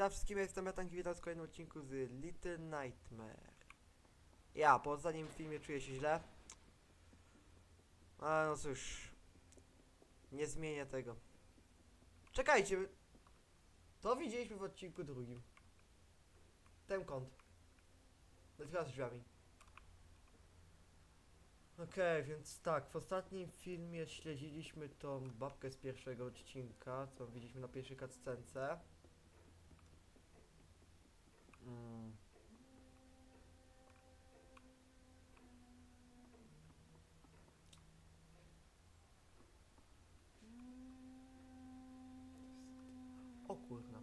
Cześć wszystkim, jestem Metanki, witam w kolejnym odcinku z Little Nightmare. Ja, po ostatnim filmie czuję się źle. No cóż, nie zmienię tego. Czekajcie, to widzieliśmy w odcinku drugim. Ten kąt. Chyba z drzwiami. Okej, więc tak, w ostatnim filmie śledziliśmy tą babkę z pierwszego odcinka, co widzieliśmy na pierwszej cutscence. Mm. O kurna.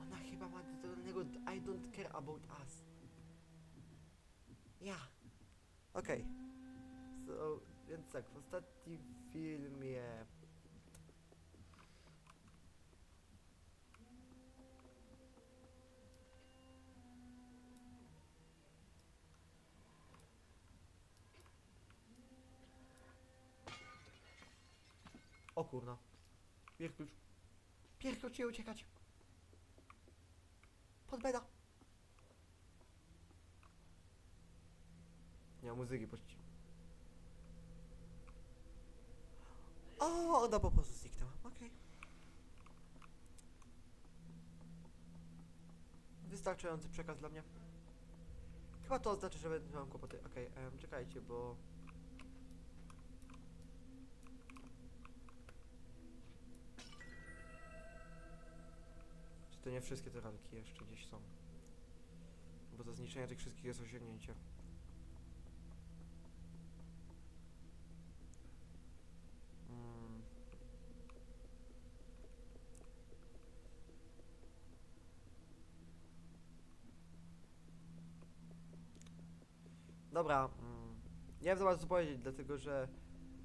Ona chyba ma tytułowego I don't care about us. Ja. Okej. So, więc tak, w ostatnim filmie... O kurna. Pierklucz. Pierklucz, nie uciekać. Pod beda. Nie ma muzyki poczci. O, ona po prostu zniknęła. Okej. Wystarczający przekaz dla mnie. Chyba to oznacza, że będę miał kłopoty. Okej, czekajcie, bo... Czy to nie wszystkie te ranki jeszcze gdzieś są? Bo za zniszczenie tych wszystkich jest osiągnięcie. Dobra, mm. nie wiem za co powiedzieć, dlatego że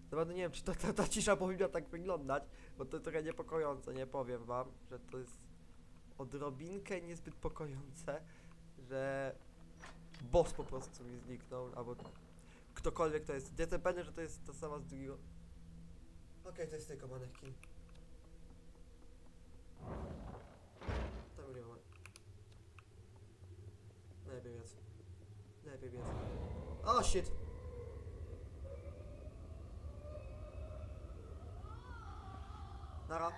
naprawdę nie wiem, czy ta, ta, ta cisza powinna tak wyglądać, bo to trochę niepokojące, nie powiem wam, że to jest odrobinkę niezbyt pokojące, że boss po prostu mi zniknął, albo ktokolwiek to jest. Jestem pewny, że to jest ta sama z drugiego. Okej, to jest tylko manekin. Tam nie ma. Lepiej biec. Lepiej biec. O shit! Nara.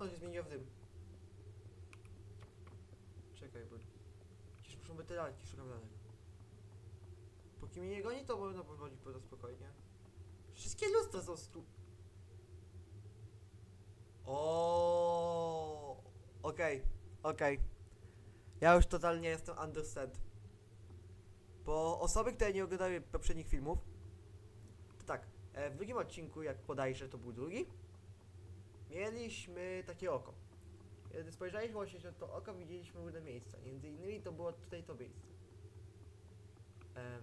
On się zmienił w dym. Czekaj, bo... Przecież muszą być te lalki, szukam lalek. Póki mnie nie goni, to można pochodzić po to spokojnie. Wszystkie lustra są stu... O, Okej, okej. Ja już totalnie jestem understand. Bo osoby, które nie oglądały poprzednich filmów, to tak, e, w drugim odcinku, jak podajże to był drugi, mieliśmy takie oko. Kiedy spojrzeliśmy właśnie na to oko, widzieliśmy różne miejsca. Między innymi to było tutaj to miejsce. Em,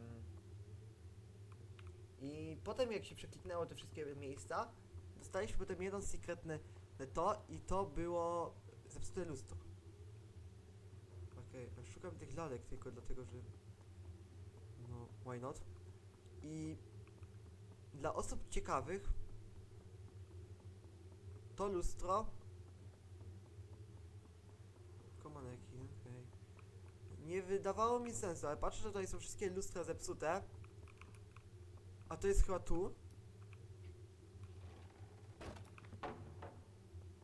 I potem jak się przekliknęło te wszystkie miejsca, dostaliśmy potem jedno sekretne to i to było zepsute lustro. Okej, okay, szukam tych lalek tylko dlatego, że no, why not? I dla osób ciekawych to lustro Komaneki, okej. Nie wydawało mi sensu, ale patrzę, że tutaj są wszystkie lustra zepsute. A to jest chyba tu.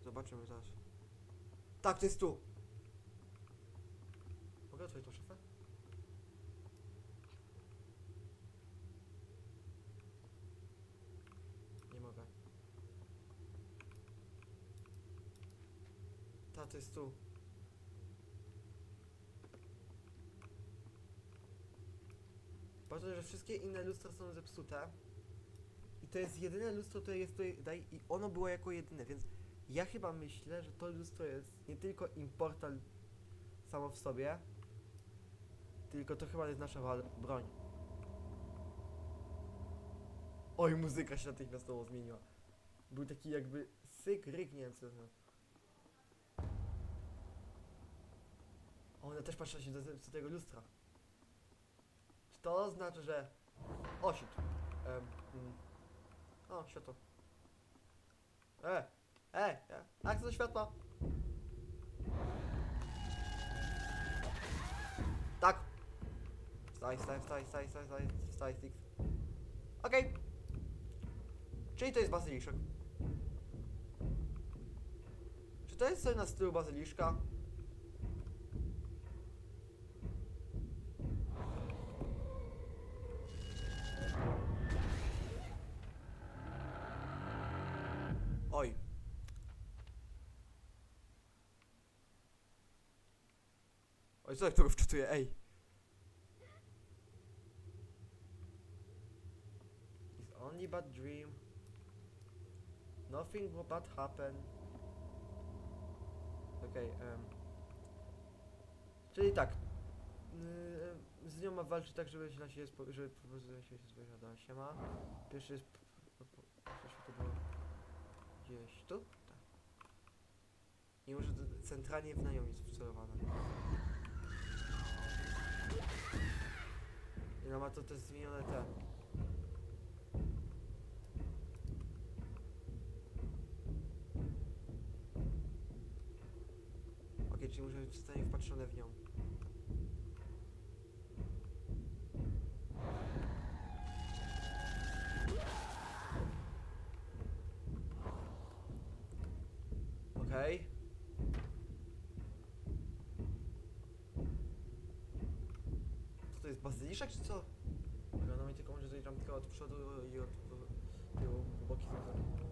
Zobaczymy zaraz. Tak, to jest tu. Mogę otworzyć tą szafę? Nie mogę. Ta, to jest tu. Patrzę, że wszystkie inne lustra są zepsute. I to jest jedyne lustro, które jest tutaj i ono było jako jedyne, więc ja chyba myślę, że to lustro jest nie tylko importal samo w sobie, tylko to chyba jest nasza wa- broń. Oj, muzyka się natychmiastowo zmieniła. Był taki jakby syk, ryk, nie wiem to znaczy. Ona też patrzy się do, do tego lustra. Czy to znaczy, że... O, shit. Em, mm. O, światło. E! E! e, Akcja do światła! Tak! Wstaj, wstaj, wstaj, wstaj, wstaj, wstaj, wstaj, Stix. Okej. Czyli to jest bazyliszek. Czy to jest coś na stylu bazyliszka? Oj. Oj, co jak to wczytuje? Ej. But dream. Nothing but happen. Okej, em. Czyli tak. Yy, z nią ma walczyć tak, żeby się na siebie spo- żeby po prostu na siebie spojrzała. Siema. Pierwszy jest... Coś to było... Gdzieś tu? Tak. I może centralnie w nią jest wcelowane. I ma to też zmienione te. Czyli może być zostanie wpatrzone w nią. Okej. Co to jest bazyliszek czy co? Dobra, no i tylko może tutaj tam tylko od przodu i od tyłu, boki są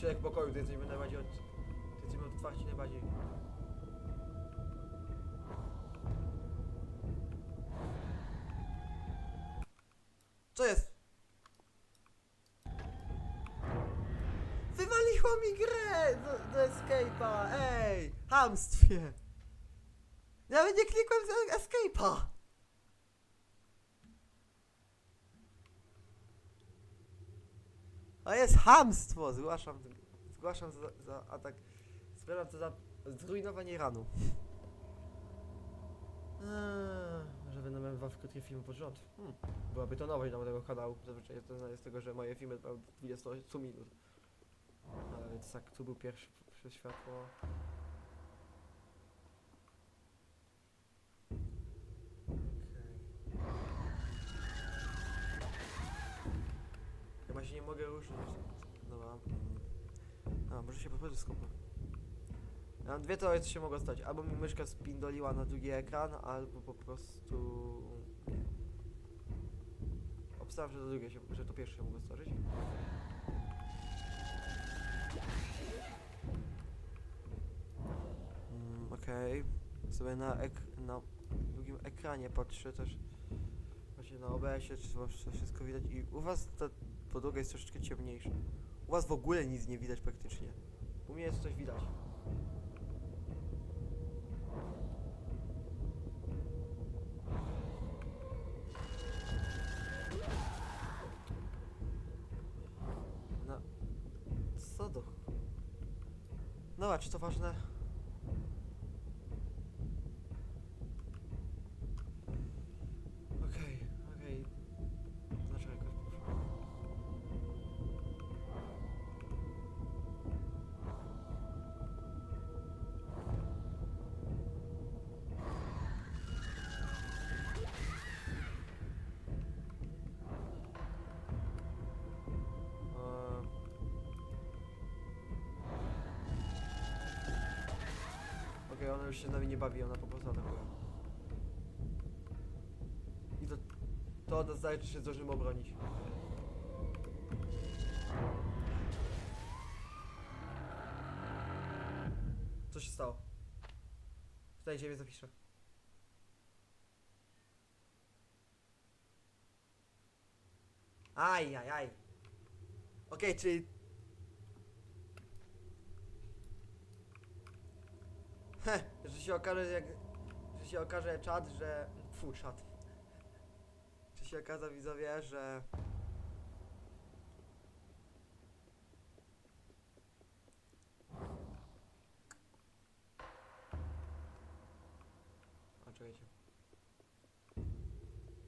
środek pokoju, to jesteśmy najbardziej od... Jesteśmy otwarci najbardziej. Co jest? Wywaliło mi grę do, do escape'a, ej! Hamstwie! Nawet nie klikłem z escape'a! To jest hamstwo! Zgłaszam, zgłaszam za, za atak. Zgłaszam to za zrujnowanie ranu. Eee, Może będę miał dwa krótkie filmy pod rząd. Hmm. Byłaby to nowość dla mojego kanału. Zazwyczaj to znany z tego, że moje filmy trwają 20 minut. Ale więc tak, tu był pierwszy przez światło. Ruszyć. Dobra. mm. A, może się po prostu skupmy. Ja mam dwie teorie, co się mogło stać. Albo mi myszka spindoliła na drugi ekran, albo po prostu... Nie. Obstawiam, że to drugie się, że to pierwsze się mogło stworzyć. Mm, Okej. Sobie na, ek na drugim ekranie patrzę też. Właśnie na OBS-ie, czy to wszystko widać. I u was ta podłoga jest troszeczkę ciemniejsza. U was w ogóle nic nie widać praktycznie. U mnie jest coś widać. No. Co do... Dobra, czy to ważne? Już się z nami nie bawi, ona po prostu atakuje. I to, to od nas czy się zdążymy obronić. Co się stało? Wstań ziemię zapiszę. Aj, aj, aj. Okej, czyli... że się okaże, jak... Że się okaże czat, że... Fu, czat. Czy się okaże widzowie, że... Czekajcie.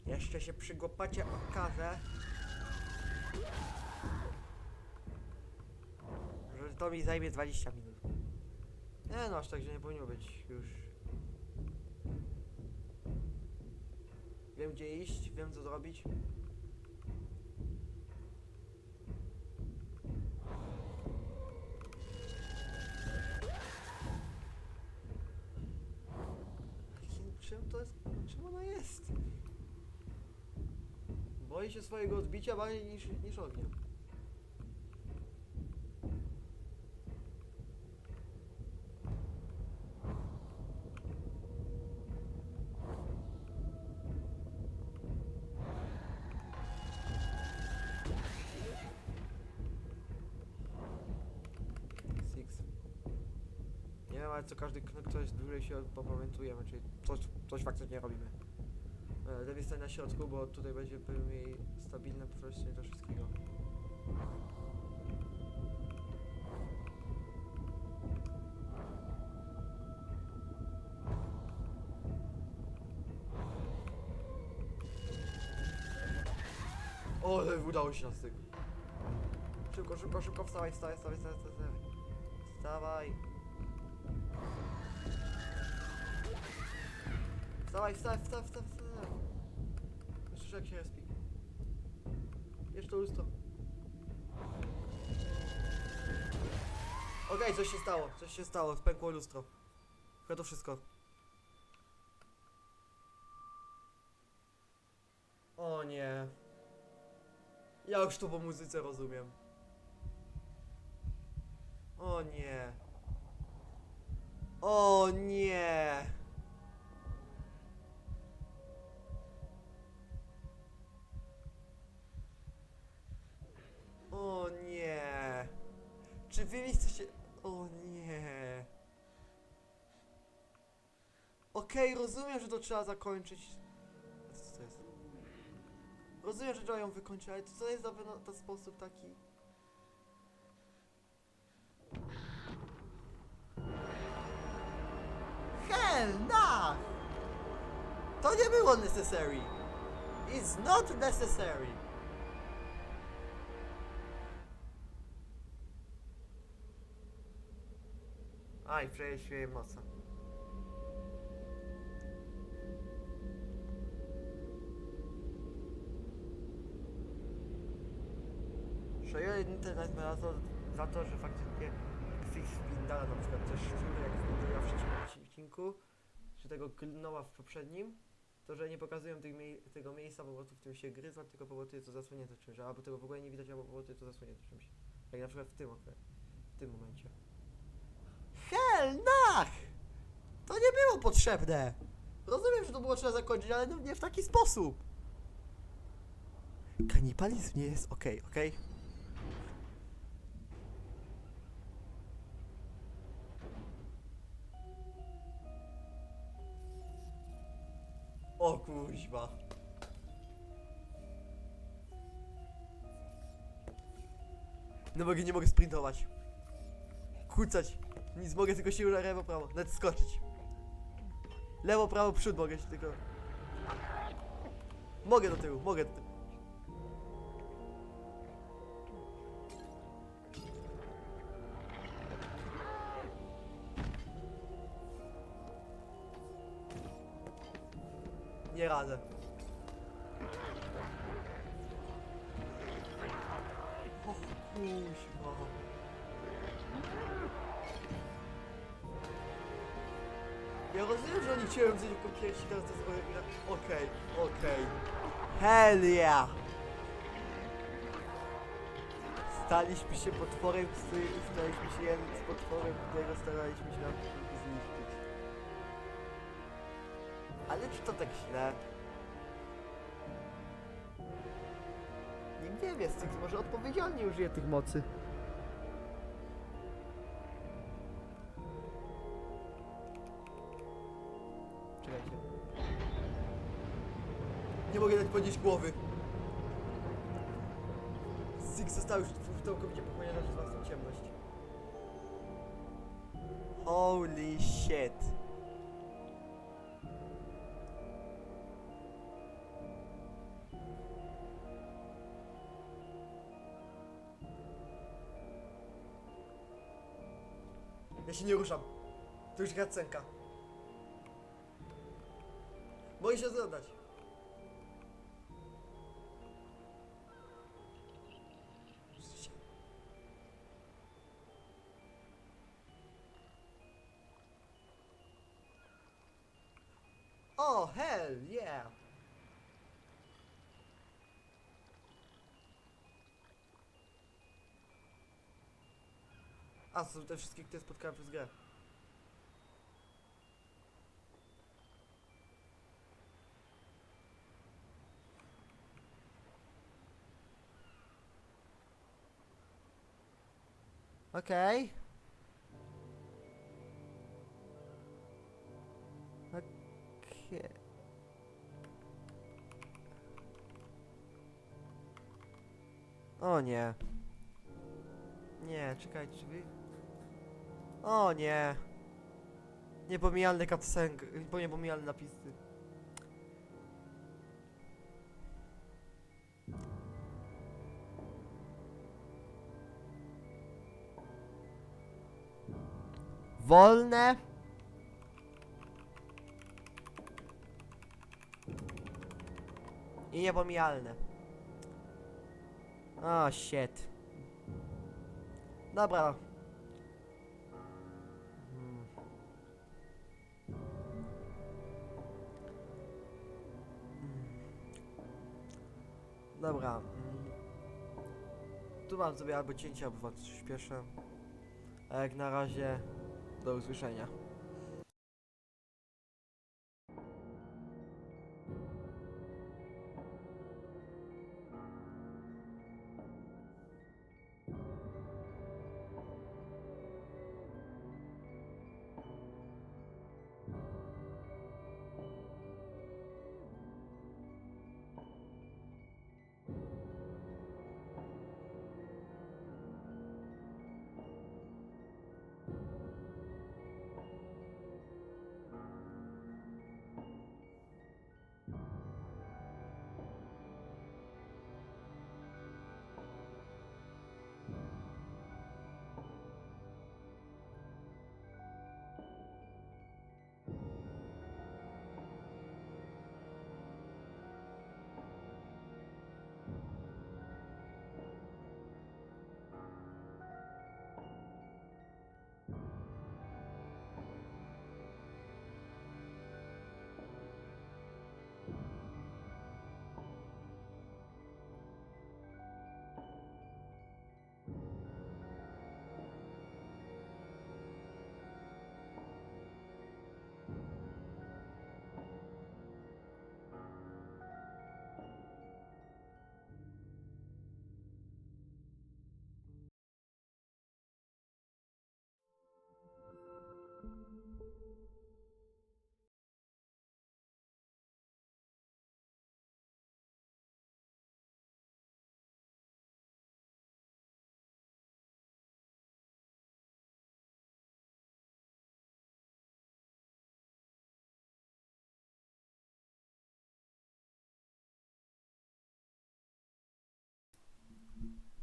Jeszcze się przy głopacie okaże, że to mi zajmie 20 minut. Nie no, aż tak, że nie powinno być już. Wiem gdzie iść, wiem co zrobić. Czym to jest? Czym ona jest? Boi się swojego odbicia bardziej niż, niż ognia. Każdy ktoś dłużej się popamiętujemy, czyli coś, coś faktycznie robimy. E, Lepiej stać na środku, bo tutaj będzie mniej stabilne przejście do wszystkiego. O, ale udało się nas tego. Szybko, szybko, szybko, wstawaj, wstawaj, wstawaj, wstawaj, wstawaj. Wstawaj. Wstawaj, wstawaj, wstawaj, wstawaj, wstawaj. Słyszę jak się respi. Jeszcze lustro. Okej, coś się stało, coś się stało, spękło lustro. Chyba to wszystko. O nie. Ja już to po muzyce rozumiem. O nie. O nie. O nie. Czy wy mi chcecie... O nie. Okej, rozumiem, że to trzeba zakończyć. Co to jest? Rozumiem, że trzeba ją wykończyć, ale to jest wyno- to sposób taki... Hell no! To nie było necessary! It's not necessary! Aj, przejeździłem mocno. Przejąłem internet na to, za to, że faktycznie Fix Spindala na przykład też szczur, jak w wcześniejszym odcinku, czy tego Gnoła w poprzednim, to że nie pokazują mie tego miejsca po prostu w tym się gryzła, tylko po prostu jest to zasłonięte czymś, albo tego w ogóle nie widać, albo po prostu jest to zasłonięte czymś. Jak na przykład w tym okre- w tym momencie. Hell nach! To nie było potrzebne! Rozumiem, że to było trzeba zakończyć, ale no nie w taki sposób. Kanibalizm nie jest okej, okej? O kuźwa. No mogę, nie mogę sprintować. Kucać. Nic mogę tylko siłę na lewo, prawo. Nawet skoczyć. Lewo, prawo, przód mogę się tylko... Mogę do tyłu, mogę do tyłu. Nie radzę. O kuźwa. Ja rozumiem, że oni chciałem coś jako pierwsi, teraz to jest o- gra- Okej, okej. Hell yeah! Staliśmy się potworem, który staliśmy się jednym z potworem, którego staraliśmy się nam zniszczyć. Ale czy to tak źle? Nikt nie wie, Styx może odpowiedzialnie użyje tych mocy. Podnieść głowy. Styx został już całkowicie pochłonięty przez własną ciemność. Holy shit. Ja się nie ruszam. To już gacenka. Mogę się zadać. Oh, hell yeah! A, są te wszystkie, które spotkałem przez grę. Okej. Okej. O nie. Nie, czekajcie, wy... O nie. Niepomijalny cutscenk, niepomijalne napisy. Wolne. I niepomijalne. O, shit. Dobra. Hmm. Dobra. mm. Tu mam sobie albo cięcie, albo was śpieszę. A jak na razie, do usłyszenia.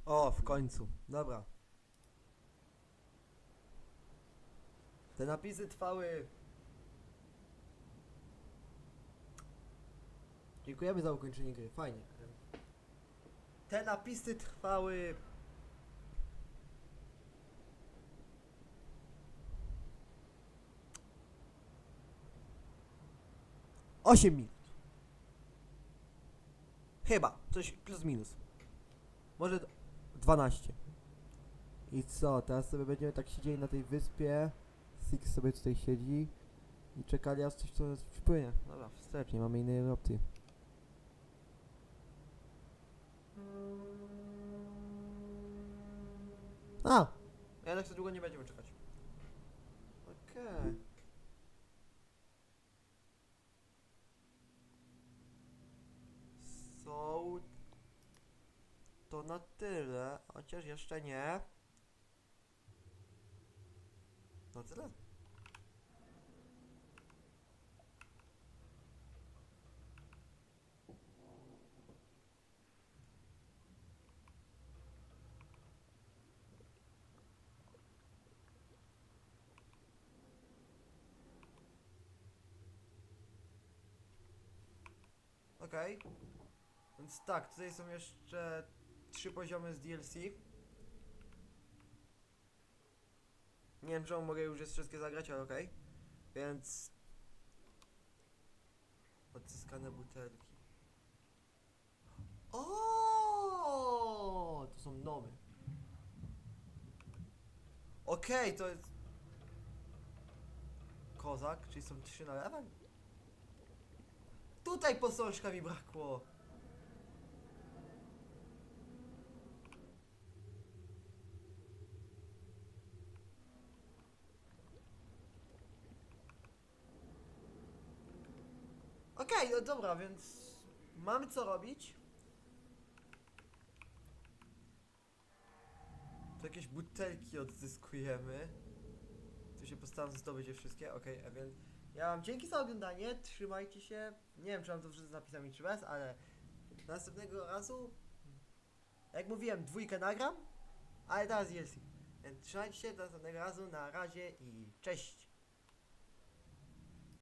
O, w końcu. Dobra. Te napisy trwały. Dziękujemy za ukończenie gry. Fajnie. Te napisy trwały. Osiem minut. Chyba. Coś plus minus. Może d- 12. I co, teraz sobie będziemy tak siedzieli na tej wyspie. Six sobie tutaj siedzi. I czekali aż coś tu przypłynie. Dobra, wstecz, nie mamy innej opcji. A! Jednak za długo nie będziemy czekać. Okej. So... To na tyle, chociaż jeszcze nie. Na tyle? Okej. Więc tak, tutaj są jeszcze trzy poziomy z DLC. Nie wiem, czemu mogę już wszystkie zagrać, ale okej. Więc... Odzyskane butelki. O, To są nowe. Okej, to jest... Kozak, czyli są trzy na level? Tutaj posążka mi brakło. Okej, no dobra, więc mamy co robić. Tu jakieś butelki odzyskujemy. Tu się postaram zdobyć je wszystkie, okej, a więc ja wam dzięki za oglądanie, trzymajcie się. Nie wiem, czy mam to wszyscy z napisami, czy bez, ale następnego razu, jak mówiłem, dwójkę nagram, ale teraz jest. Więc trzymajcie się, do następnego razu, na razie i cześć!